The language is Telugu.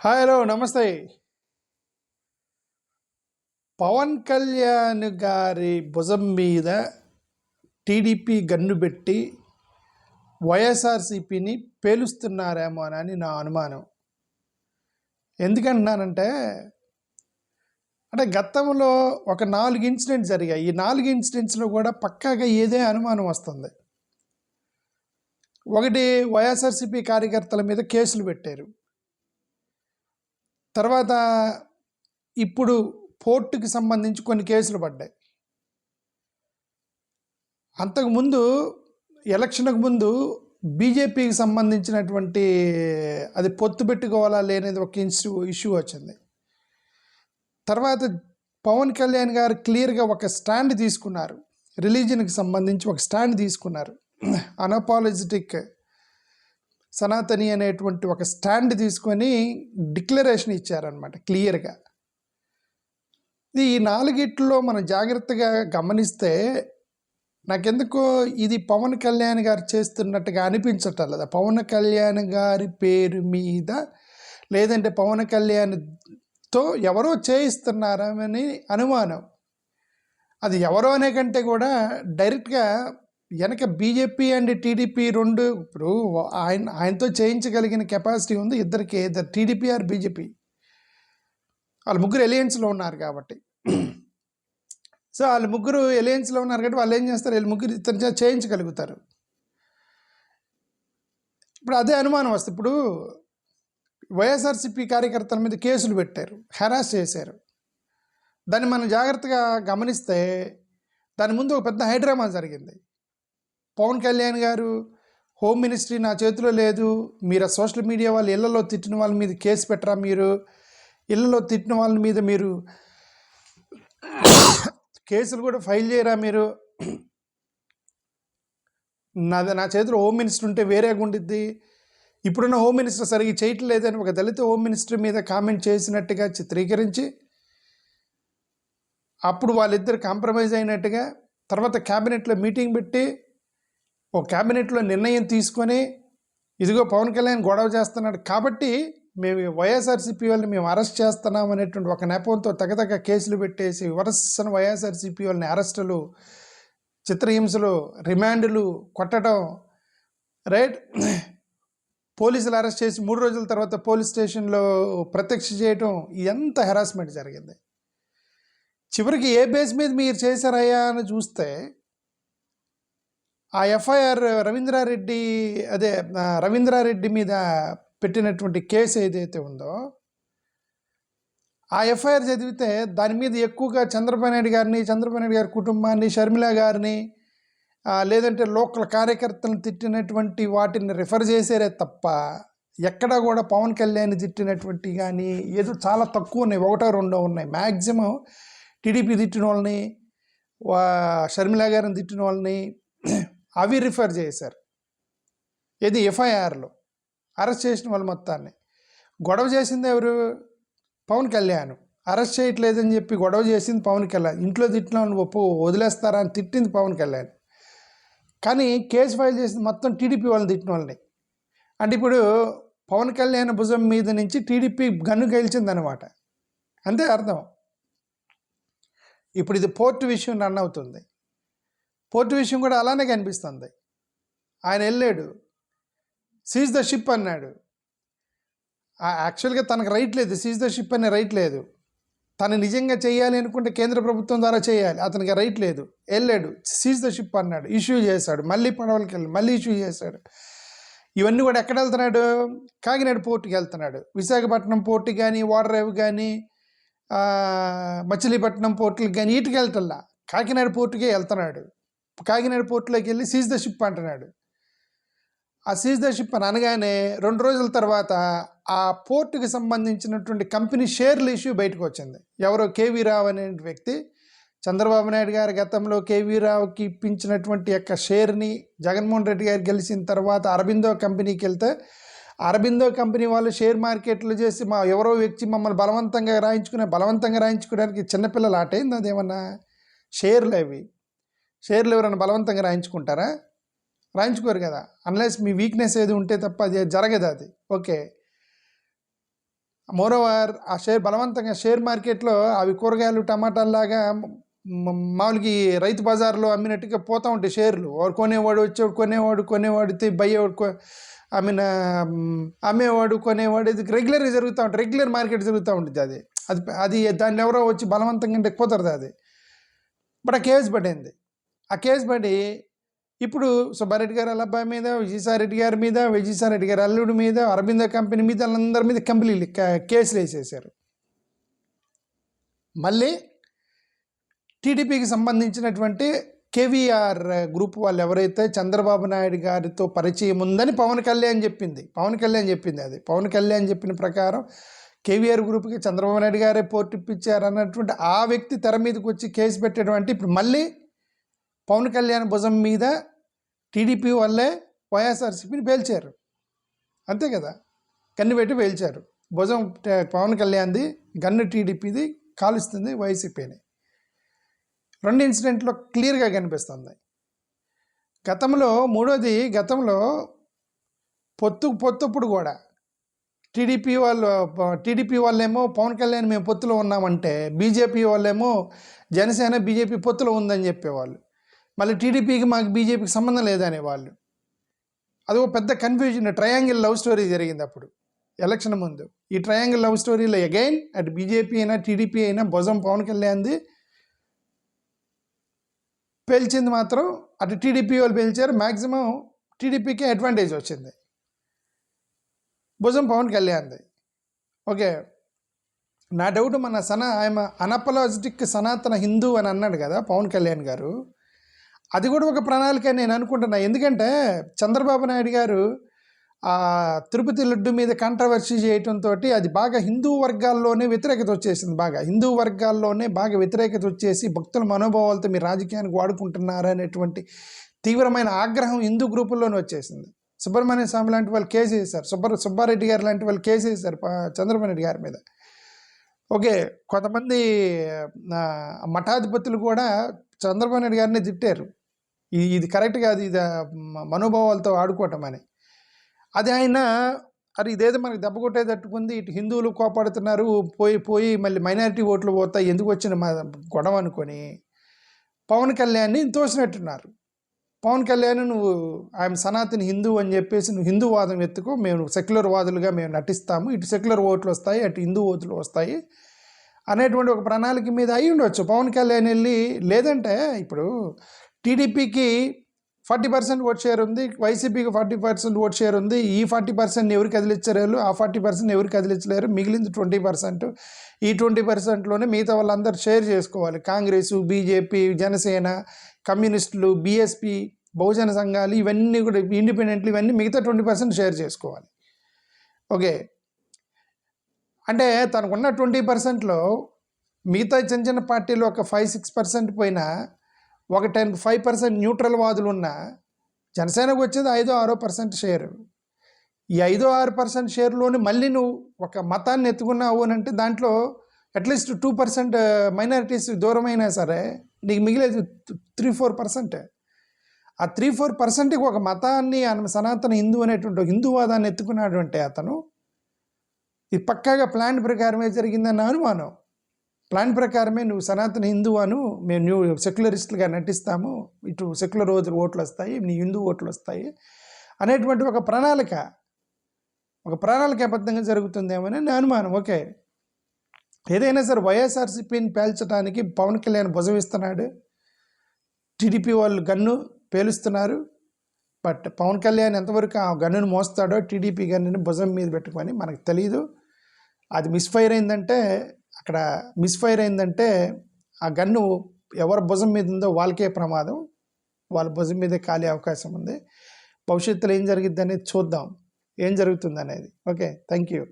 హాయ్ హలో నమస్తే. పవన్ కళ్యాణ్ గారి భుజం మీద టీడీపీ గన్ను పెట్టి వైఎస్ఆర్సీపీని పేలుస్తున్నారేమో అని నా అనుమానం. ఎందుకంటున్నానంటే అంటే గతంలో ఒక నాలుగు ఇన్సిడెంట్స్ జరిగాయి. ఈ నాలుగు ఇన్సిడెంట్స్లో కూడా పక్కాగా ఏదే అనుమానం వస్తుంది. ఒకటి వైఎస్ఆర్సీపీ కార్యకర్తల మీద కేసులు పెట్టారు. తర్వాత ఇప్పుడు పోర్టుకి సంబంధించి కొన్ని కేసులు పడ్డాయి. అంతకుముందు ఎలక్షన్కు ముందు బీజేపీకి సంబంధించినటువంటి అది పొత్తు పెట్టుకోవాలా లేనిది ఒక ఇష్యూ ఇష్యూ వచ్చింది. తర్వాత పవన్ కళ్యాణ్ గారు క్లియర్గా ఒక స్టాండ్ తీసుకున్నారు. రిలీజన్కి సంబంధించి ఒక స్టాండ్ తీసుకున్నారు. అనపాలజిటిక్ సనాతని అనేటువంటి ఒక స్టాండ్ తీసుకొని డిక్లరేషన్ ఇచ్చారనమాట క్లియర్గా. ఈ నాలుగిట్లో మనం జాగ్రత్తగా గమనిస్తే నాకెందుకో ఇది పవన్ కళ్యాణ్ గారు చేస్తున్నట్టుగా అనిపించటం లేదా పవన్ కళ్యాణ్ గారి పేరు మీద లేదంటే పవన్ కళ్యాణ్తో ఎవరో చేయిస్తున్నారని అనుమానం. అది ఎవరో అనే కంటే కూడా డైరెక్ట్గా వెనక బీజేపీ అండ్ టీడీపీ రెండు ఇప్పుడు ఆయన ఆయనతో చేయించగలిగిన కెపాసిటీ ఉంది. ఇద్దరికి ఇద్దరు టీడీపీ ఆర్ బీజేపీ. వాళ్ళు ముగ్గురు ఎలియన్స్లో ఉన్నారు కాబట్టి. సో వాళ్ళు ముగ్గురు ఎలియన్స్లో ఉన్నారు కాబట్టి వాళ్ళు ఏం చేస్తారు? వీళ్ళు ముగ్గురు ఇతను చేయించగలుగుతారు. ఇప్పుడు అదే అనుమానం వస్తుంది. ఇప్పుడు వైఎస్ఆర్సీపీ కార్యకర్తల మీద కేసులు పెట్టారు. హెరాస్ చేశారు. దాన్ని మనం జాగ్రత్తగా గమనిస్తే దాని ముందు ఒక పెద్ద హైడ్రామా జరిగింది. పవన్ కళ్యాణ్ గారు హోమ్ మినిస్ట్రీ నా చేతిలో లేదు మీరు ఆ సోషల్ మీడియా వాళ్ళు ఇళ్ళలో తిట్టిన వాళ్ళ మీద కేసు పెట్టరా మీరు? ఇళ్ళలో తిట్టిన వాళ్ళ మీద మీరు కేసులు కూడా ఫైల్ చేయరా మీరు? నాది నా చేతిలో హోమ్ మినిస్టర్ ఉంటే వేరేగా ఉండిద్ది. ఇప్పుడున్న హోమ్ మినిస్టర్ సరిగ్గా చేయట్లేదని ఒక దళిత హోమ్ మినిస్టర్ మీద కామెంట్ చేసినట్టుగా చిత్రీకరించి అప్పుడు వాళ్ళిద్దరు కాంప్రమైజ్ అయినట్టుగా తర్వాత క్యాబినెట్లో మీటింగ్ పెట్టి ఓ క్యాబినెట్లో నిర్ణయం తీసుకొని ఇదిగో పవన్ కళ్యాణ్ గొడవ చేస్తున్నాడు కాబట్టి మేము వైఎస్ఆర్సీపీ వాళ్ళని మేము అరెస్ట్ చేస్తున్నాం అనేటువంటి ఒక నెపంతో తగదగ కేసులు పెట్టేసి వరసన వైఎస్ఆర్సీపీ వాళ్ళని అరెస్టులు చిత్రహింసలు రిమాండ్లు కొట్టడం రైట్? పోలీసులు అరెస్ట్ చేసి మూడు రోజుల తర్వాత పోలీస్ స్టేషన్లో ప్రత్యక్ష చేయటం ఎంత హెరాస్మెంట్ జరిగింది. చివరికి ఏ బేస్ మీద మీరు చేశారయ్యా అని చూస్తే ఆ ఎఫ్ఐఆర్ రవీంద్రారెడ్డి అదే రవీంద్రారెడ్డి మీద పెట్టినటువంటి కేసు ఏదైతే ఉందో ఆ ఎఫ్ఐఆర్ చదివితే దాని మీద ఎక్కువగా చంద్రబాబు నాయుడు గారిని చంద్రబాబు నాయుడు గారి కుటుంబాన్ని షర్మిల గారిని లేదంటే లోకల్ కార్యకర్తలను తిట్టినటువంటి వాటిని రిఫర్ చేసేరే తప్ప ఎక్కడా కూడా పవన్ కళ్యాణ్ తిట్టినటువంటి కానీ ఏదో చాలా తక్కువ ఉన్నాయి ఒకటో రెండో ఉన్నాయి. మ్యాక్సిమం టీడీపీ తిట్టిన వాళ్ళని షర్మిల గారిని తిట్టిన వాళ్ళని అవి రిఫర్ చేశారు. ఇది ఎఫ్ఐఆర్లో. అరెస్ట్ చేసిన వాళ్ళు మొత్తాన్ని. గొడవ చేసింది ఎవరు? పవన్ కళ్యాణ్. అరెస్ట్ చేయట్లేదని చెప్పి గొడవ చేసింది పవన్ కళ్యాణ్. ఇంట్లో తిట్టిన వాళ్ళని ఒప్పు వదిలేస్తారా అని తిట్టింది పవన్ కళ్యాణ్. కానీ కేసు ఫైల్ చేసింది మొత్తం టీడీపీ వాళ్ళని తిట్టిన వాళ్ళని. అంటే ఇప్పుడు పవన్ కళ్యాణ్ భుజం మీద నుంచి టీడీపీ గన్ను గెలిచిందనమాట అంతే అర్థం. ఇప్పుడు ఇది పోర్టు విషయం రన్ అవుతుంది. పోర్టు విషయం కూడా అలానే కనిపిస్తుంది. ఆయన వెళ్ళాడు. సీజ్ ద షిప్ అన్నాడు. యాక్చువల్గా తనకు రైట్ లేదు. సీజ్ ద షిప్ అనే రైట్ లేదు. తను నిజంగా చేయాలి అనుకుంటే కేంద్ర ప్రభుత్వం ద్వారా చేయాలి. అతనికి రైట్ లేదు. వెళ్ళాడు. సీజ్ ద షిప్ అన్నాడు. ఇష్యూ చేశాడు. మళ్ళీ పడవలకి వెళ్ళి మళ్ళీ ఇష్యూ చేశాడు. ఇవన్నీ కూడా ఎక్కడ వెళ్తున్నాడు? కాకినాడ పోర్టుకి వెళ్తున్నాడు. విశాఖపట్నం పోర్టు కానీ వాటర్ కానీ మచిలీపట్నం పోర్టులకు కానీ వీటికి వెళ్తల్లా కాకినాడ పోర్టుకే వెళ్తున్నాడు. కాకినాడ పోర్టులోకి వెళ్ళి సీజ్ ద షిప్ అంటున్నాడు. ఆ సీజ్ ద షిప్ అని అనగానే రెండు రోజుల తర్వాత ఆ పోర్టుకి సంబంధించినటువంటి కంపెనీ షేర్ల ఇష్యూ బయటకు వచ్చింది. ఎవరో కేవీ రావు అనే వ్యక్తి చంద్రబాబు నాయుడు గారు గతంలో కేవీ రావుకి ఇప్పించినటువంటి యొక్క షేర్ని జగన్మోహన్ రెడ్డి గారు గెలిచిన తర్వాత అరబిందో కంపెనీకి వెళ్తే అరబిందో కంపెనీ వాళ్ళు షేర్ మార్కెట్లు చేసి మా ఎవరో వ్యక్తి మమ్మల్ని బలవంతంగా రాయించుకునే బలవంతంగా రాయించుకోవడానికి చిన్నపిల్లలు ఆటైంది అదేమన్నా షేర్లు అవి? షేర్లు ఎవరైనా బలవంతంగా రాయించుకుంటారా? రాయించుకోరు కదా. అన్లెస్ మీ వీక్నెస్ ఏది ఉంటే తప్ప అది జరగదు అది. ఓకే. మోరోవర్ ఆ షేర్ బలవంతంగా షేర్ మార్కెట్లో అవి కూరగాయలు టమాటాల్లాగా మ- మామూలుగా రైతు బజార్లో అమ్మినట్టుగా పోతూ ఉంటాయి షేర్లు. వాడు కొనేవాడు వచ్చేవాడు కొనేవాడు కొనేవాడు బయ్యేవాడు ఐ మీన్ అమ్మేవాడు కొనేవాడు ఇది రెగ్యులర్గా జరుగుతూ ఉంటుంది. రెగ్యులర్ మార్కెట్ జరుగుతూ ఉంటుంది అది. అది అది దాన్ని ఎవరో వచ్చి బలవంతంగా అంటే కుదరదు అది. బట్ ఆ కేసు పడింది. ఆ కేసు పడి ఇప్పుడు సుబ్బారెడ్డి గారి వాళ్ళ మీద విజయసాయిరెడ్డి గారి మీద విజయసాయిరెడ్డి గారి అల్లుడి మీద అరవింద కంపెనీ మీద వాళ్ళందరి మీద కంపెనీలు కేసులు వేసేసారు మళ్ళీ టీడీపీకి సంబంధించినటువంటి కేవీఆర్ గ్రూప్ వాళ్ళు ఎవరైతే చంద్రబాబు నాయుడు గారితో పరిచయం ఉందని పవన్ కళ్యాణ్ చెప్పింది. పవన్ కళ్యాణ్ చెప్పింది అది. పవన్ కళ్యాణ్ చెప్పిన ప్రకారం కేవీఆర్ గ్రూప్కి చంద్రబాబు నాయుడు గారే పోటీ ఇప్పించారు అన్నటువంటి ఆ వ్యక్తి తెర మీదకి వచ్చి కేసు పెట్టడం ఇప్పుడు మళ్ళీ పవన్ కళ్యాణ్ భుజం మీద టీడీపీ వల్లే వైఎస్ఆర్సీపీని పేల్చారు. అంతే కదా? కన్ను పెట్టి పేల్చారు. భుజం పవన్ కళ్యాణ్ది గన్ను టీడీపీది కాలుస్తుంది వైసీపీని. రెండు ఇన్సిడెంట్లో క్లియర్గా కనిపిస్తుంది. గతంలో మూడోది గతంలో పొత్తు పొత్తుప్పుడు కూడా టీడీపీ వాళ్ళు టీడీపీ వాళ్ళేమో పవన్ కళ్యాణ్ మేము పొత్తులో ఉన్నామంటే బీజేపీ వాళ్ళేమో జనసేన బీజేపీ పొత్తులో ఉందని చెప్పేవాళ్ళు. మళ్ళీ టీడీపీకి మాకు బీజేపీకి సంబంధం లేదనే వాళ్ళు. అది ఒక పెద్ద కన్ఫ్యూజన్ ట్రయాంగిల్ లవ్ స్టోరీ జరిగింది అప్పుడు ఎలక్షన్ ముందు. ఈ ట్రయాంగిల్ లవ్ స్టోరీలో అగైన్ అటు బీజేపీ అయినా టీడీపీ అయినా భుజం పవన్ కళ్యాణ్ది పేల్చింది మాత్రం అటు టీడీపీ వాళ్ళు పేల్చారు మ్యాక్సిమం టీడీపీకి అడ్వాంటేజ్ వచ్చింది. భుజం పవన్ కళ్యాణ్ది. ఓకే. నా డౌట్ మన సన ఆయన అనపలాజిటిక్ సనాతన హిందూ అని అన్నాడు కదా పవన్ కళ్యాణ్ గారు. అది కూడా ఒక ప్రణాళిక నేను అనుకుంటున్నా. ఎందుకంటే చంద్రబాబు నాయుడు గారు తిరుపతి లడ్డు మీద కాంట్రవర్సీ చేయటంతో అది బాగా హిందూ వర్గాల్లోనే వ్యతిరేకత వచ్చేసింది బాగా. హిందూ వర్గాల్లోనే బాగా వ్యతిరేకత వచ్చేసి భక్తుల మనోభావాలతో మీ రాజకీయానికి వాడుకుంటున్నారు అనేటువంటి తీవ్రమైన ఆగ్రహం హిందూ గ్రూపుల్లోనే వచ్చేసింది. సుబ్రహ్మణ్య స్వామి లాంటి వాళ్ళు కేసు వేశారు. సుబ్బ సుబ్బారెడ్డి గారు లాంటి వాళ్ళు కేసు వేశారు చంద్రబాబు నాయుడు గారి మీద. ఓకే కొంతమంది మఠాధిపతులు కూడా చంద్రబాబు నాయుడు గారిని తిట్టారు. ఇది ఇది కరెక్ట్ కాదు ఇది మనోభావాలతో ఆడుకోవటం అని. అది ఆయన అరే ఇదేదో మనకి దెబ్బ కొట్టేటట్టుకుంది ఇటు హిందువులు కోపాడుతున్నారు పోయి పోయి మళ్ళీ మైనారిటీ ఓట్లు పోతాయి ఎందుకు వచ్చిన మా గొడవ అనుకొని పవన్ కళ్యాణ్ని తోసినట్టున్నారు. పవన్ కళ్యాణ్ నువ్వు ఆయన సనాతన హిందూ అని చెప్పేసి నువ్వు హిందూ వాదం ఎత్తుకో మేము సెక్యులర్ వాదులుగా మేము నటిస్తాము ఇటు సెక్యులర్ ఓట్లు వస్తాయి అటు హిందూ ఓట్లు వస్తాయి అనేటువంటి ఒక ప్రణాళిక మీద అయి ఉండొచ్చు. పవన్ కళ్యాణ్ వెళ్ళి లేదంటే ఇప్పుడు టీడీపీకి ఫార్టీ పర్సెంట్ ఓట్ షేర్ ఉంది వైసీపీకి ఫార్టీ పర్సెంట్ ఓట్ షేర్ ఉంది. ఈ ఫార్టీ పర్సెంట్ ఎవరు కదిలించలేరు? ఆ ఫార్టీ పర్సెంట్ ఎవరు కదిలించలేరు? మిగిలింది ట్వంటీ పర్సెంట్. ఈ ట్వంటీ పర్సెంట్లోనే మిగతా వాళ్ళందరూ షేర్ చేసుకోవాలి. కాంగ్రెస్ బీజేపీ జనసేన కమ్యూనిస్టులు బీఎస్పీ బహుజన సంఘాలు ఇవన్నీ కూడా ఇండిపెండెంట్లు ఇవన్నీ మిగతా ట్వంటీ పర్సెంట్ షేర్ చేసుకోవాలి. ఓకే. అంటే తనకున్న ట్వంటీ పర్సెంట్లో మిగతా చిన్న చిన్న పార్టీలు ఒక ఫైవ్ సిక్స్ పర్సెంట్ పోయినా ఒక టెన్ ఫైవ్ పర్సెంట్ న్యూట్రల్ వాదులు ఉన్న జనసేనకు వచ్చేది ఐదో ఆరో పర్సెంట్ షేర్. ఈ ఐదో ఆరు పర్సెంట్ షేర్లోని మళ్ళీ నువ్వు ఒక మతాన్ని ఎత్తుకున్నావు అని అంటే దాంట్లో అట్లీస్ట్ టూ పర్సెంట్ మైనారిటీస్ దూరమైనా సరే నీకు మిగిలేదు త్రీ ఫోర్ పర్సెంట్. ఆ త్రీ ఫోర్ పర్సెంట్కి ఒక మతాన్ని ఆయన సనాతన హిందూ అనేటువంటి హిందూవాదాన్ని ఎత్తుకున్నాడు అంటే అతను ఇది పక్కాగా ప్లాన్ ప్రకారమే జరిగిందన్న అనుమానం. ప్లాన్ ప్రకారమే నువ్వు సనాతన హిందువాను మేము న్యూ సెక్యులరిస్టులుగా నటిస్తాము. ఇటు సెక్యులర్ ఓట్లు ఓట్లు వస్తాయి నీ హిందూ ఓట్లు వస్తాయి అనేటువంటి ఒక ప్రణాళిక. ఒక ప్రణాళికాబద్ధంగా జరుగుతుందేమని నా అనుమానం. ఓకే. ఏదైనా సరే వైఎస్ఆర్సీపీని పేల్చడానికి పవన్ కళ్యాణ్ భుజమిస్తున్నాడు టీడీపీ వాళ్ళు గన్ను పేలుస్తున్నారు. బట్ పవన్ కళ్యాణ్ ఎంతవరకు ఆ గన్నును మోస్తాడో టీడీపీ గన్నుని భుజం మీద పెట్టుకొని మనకు తెలియదు అది మిస్ఫైర్ అయిందంటే అక్కడ మిస్ఫైర్ అయిందంటే ఆ గన్ను ఎవరి భుజం మీద ఉందో వాళ్ళకే ప్రమాదం. వాళ్ళ భుజం మీదే కాలే అవకాశం ఉంది. భవిష్యత్తులో ఏం జరిగిద్ది అనేది చూద్దాం. ఏం జరుగుతుంది అనేది. Okay thank you